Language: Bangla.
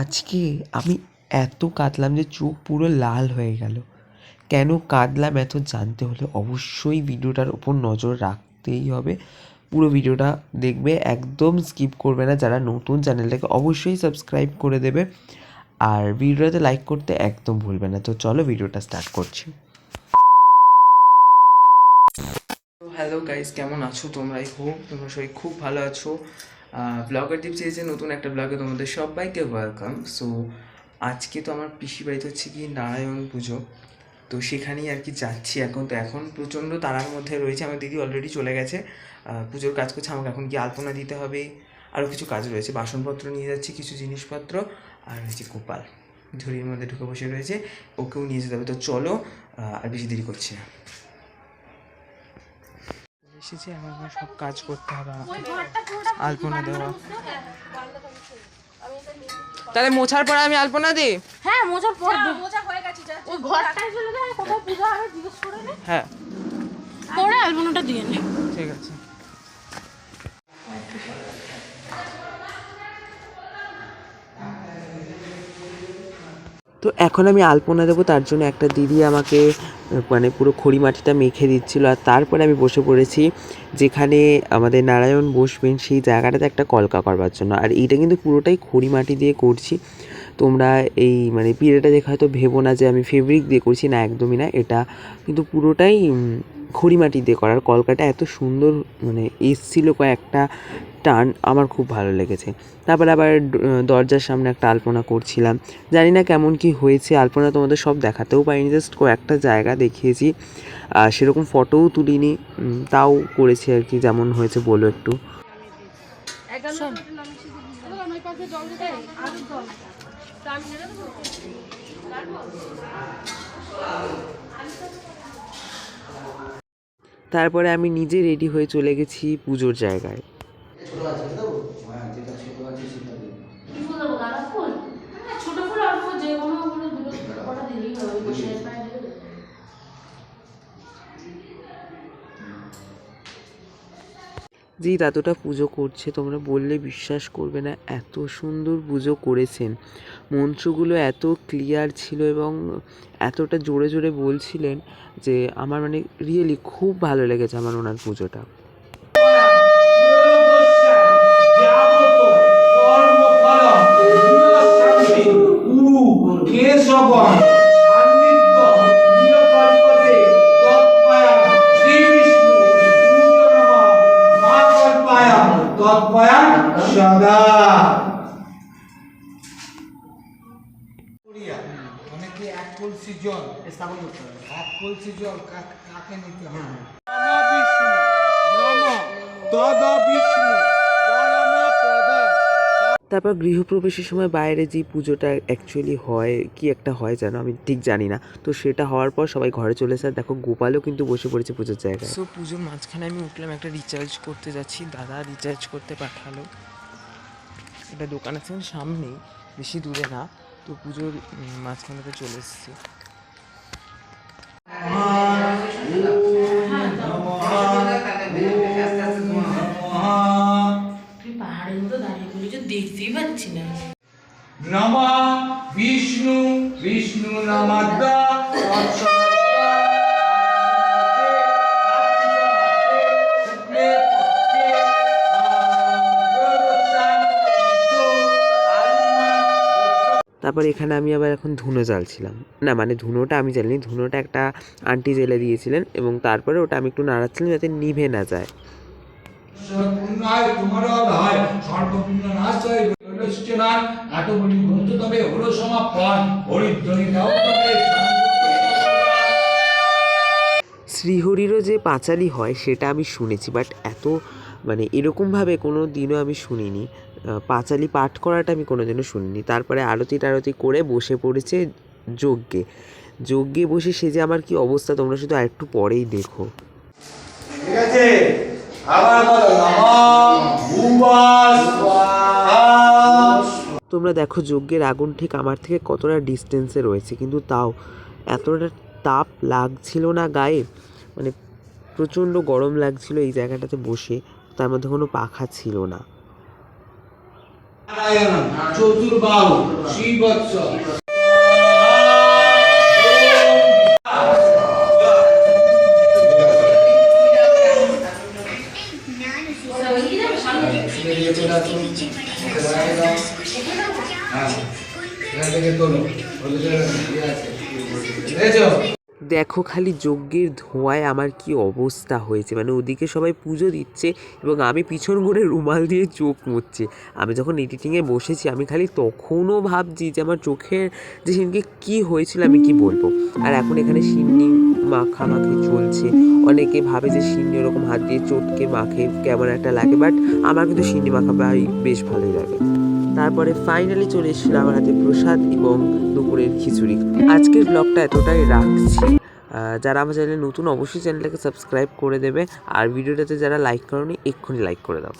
আজকে আমি এত কাঁদলাম যে চোখ পুরো লাল হয়ে গেল। কেন কাঁদলাম এত জানতে হলে অবশ্যই ভিডিওটার ওপর নজর রাখতেই হবে। পুরো ভিডিওটা দেখবে, একদম স্কিপ করবে না। যারা নতুন চ্যানেলটাকে অবশ্যই সাবস্ক্রাইব করে দেবে। আর ভিডিওটাতে লাইক করতে একদম ভুলবে না। তো চলো ভিডিওটা স্টার্ট করছি। হ্যালো গাইস কেমন আছো তোমরা? হোপ তোমরা সবাই খুব ভালো আছো। ব্লগার টিপ সিরিজের নতুন একটা ব্লগে তোমাদের সবাইকে ওয়েলকাম সো আজকে তো আমার পিসি বাড়িতে হচ্ছে কি নারায়ণ পুজো। তো সেখানেই আর কি যাচ্ছি এখন। তো এখন প্রচণ্ড তারার মধ্যে রয়েছে। আমার দিদি অলরেডি চলে গেছে। পুজোর কাজ করছে। আমাকে এখন কি আলপনা দিতে হবে। আরও কিছু কাজ রয়েছে। বাসনপত্র নিয়ে যাচ্ছি, কিছু জিনিসপত্র। আর হচ্ছে গোপাল ঝুড়ির মধ্যে ঢুকে বসে রয়েছে। ওকেও নিয়ে যেতে হবে। তো চলো আর বেশি দেরি করছি না। এসেছি এখন আমার সব কাজ করতে হবে আমাকে। আলপনা দেওয়া। তাহলে মোছার পরে আমি আলপনা দিই হ্যাঁ মোছার পর মোছা হয়ে গেছে ওই ঘরটা চলে যায় কোথায় পূজা হবে জিজ্ঞেস করে নে। হ্যাঁ। পরে আলপনাটা দিয়ে নে। ঠিক আছে। তো এখন আমি আলপনা দেবো, তার জন্য একটা দিদি আমাকে মানে পুরো খড়ি মাটিটা মেখে দিচ্ছিল। আর তারপরে আমি বসে পড়েছি যেখানে আমাদের নারায়ণ বসবেন সেই জায়গাটাতে একটা কলকা করবার জন্য। আর এইটা কিন্তু পুরোটাই খড়ি মাটি দিয়ে করছি। তোমরা এই মানে পিড়েটা দেখে হয়তো ভেবো না যে আমি ফেব্রিক দিয়ে করছি, না, একদমই না। এটা কিন্তু পুরোটাই খড়ি মাটি দিয়ে করার। কলকাটা এত সুন্দর মানে এসছিল কয়েকটা টান আমার খুব ভালো লেগেছে। তারপরে আবার দরজার সামনে একটা আলপনা করছিলাম। জানি না কেমন কি হয়েছে আলপনা তোমাদের সব দেখাতেও পারিনি জাস্ট কয়েকটা জায়গা দেখিয়েছি। আর সেরকম ফটোও তুলিনি তাও করেছি আর কি যেমন হয়েছে বলো একটু। তারপরে আমি নিজে রেডি হয়ে চলে গেছি পুজোর জায়গায়। কি ফুল দেবো। গাঁদা ফুল? হ্যাঁ, ছোট ফুল অল্প যে কোনো ফুল দুটো কটা দিলেই হবে ওই শেষ পায়ে দিয়ে যেই দাদুটা পুজো করছে তোমরা বললে বিশ্বাস করবে না এত সুন্দর পুজো করেছেন। মন্ত্রগুলো এত ক্লিয়ার ছিল এবং এতটা জোরে জোরে বলছিলেন যে আমার মানে রিয়েলি খুব ভালো লেগেছে আমার ওনার পুজোটা। তৎপয়া সদা। অনেকে এক কলসি জল। স্থাপন করতে হবে এক কলসি জল কাক- কাকে নিতে হবে? নম বিষ্ণু নম তদ বিষ্ণু পরম পদম তারপর গৃহপ্রবেশের সময় বাইরে যে পুজোটা অ্যাকচুয়ালি হয় কি একটা হয় যেন আমি ঠিক জানি না। তো সেটা হওয়ার পর সবাই ঘরে চলে এসে আর দেখো গোপালও কিন্তু বসে পড়েছে পুজোর জায়গায়। সো পুজোর মাঝখানে আমি উঠলাম একটা রিচার্জ করতে যাচ্ছি। দাদা রিচার্জ করতে পাঠালো। এটা দোকান আছে সামনেই বেশি দূরে না। তো পুজোর মাঝখানে মাঝখানেতে চলে এসেছি। তুই মতো দেখতেই পাচ্ছি না। নম বিষ্ণু বিষ্ণু নমদ্দ তারপর এখানে আমি আবার এখন ধুনো জ্বালছিলাম। না মানে ধুনোটা আমি জ্বালিনি ধুনোটা একটা আন্টি জেলে দিয়েছিলেন এবং তারপরে ওটা আমি একটু নাড়াচ্ছিলাম যাতে নিভে না যায়। পুণ্যায় তোমার হয় সর্বপুণ্য নাশ হয় হচ্ছে এত বলি গ্রন্থ তবে হলো সমাপন হরিধ্বনি দাও তবে। শ্রীহরিরও যে পাঁচালি হয় সেটা আমি শুনেছি বাট এত মানে এরকমভাবে কোনো দিনও আমি শুনিনি। পাঁচালি পাঠ করাটা আমি কোনো দিনও শুনিনি। তারপরে আরতি টারতি করে বসে পড়েছে যজ্ঞে। যজ্ঞে বসে সে যে আমার কি অবস্থা? তোমরা শুধু আরেকটু পরেই দেখো। ঠিক আছে? তোমরা দেখো যজ্ঞের আগুন ঠিক আমার থেকে কতটা ডিস্টেন্সে রয়েছে, কিন্তু তাও এতটা তাপ লাগছিল না গায়ে। মানে প্রচণ্ড গরম লাগছিল এই জায়গাটাতে বসে, তার মধ্যে কোনো পাখা ছিল না। চতুর্বাহু, শ্রীবৎস। দেখো খালি যজ্ঞের ধোঁয়ায় আমার কি অবস্থা হয়েছে। মানে ওদিকে সবাই পুজো দিচ্ছে এবং আমি পিছন করে রুমাল দিয়ে চোখ মুছছি। আমি যখন এডিটিংয়ে বসেছি, আমি খালি তখনও ভাবছি যে আমার চোখের যে সেদিনকে কী হয়েছিল আমি কি বলব। আর এখন এখানে সিন্নি মাখামাখি চলছে। অনেকে ভাবে যে সিন্নি ওরকম হাত দিয়ে চটকে মাখে, কেমন একটা লাগে বাট আমার কিন্তু সিন্নি মাখা বেশ ভালোই লাগে। তারপরে ফাইনালি চলে এসেছিল আমার হাতে প্রসাদ এবং দুপুরের খিচুড়ি। আজকের ব্লগটা এতটাই রাখছি। যারা আমার চ্যানেলে নতুন, অবশ্যই চ্যানেলটাকে সাবস্ক্রাইব করে দেবে। আর ভিডিওটাতে যারা লাইক করেনি, এক্ষুনি লাইক করে দাও।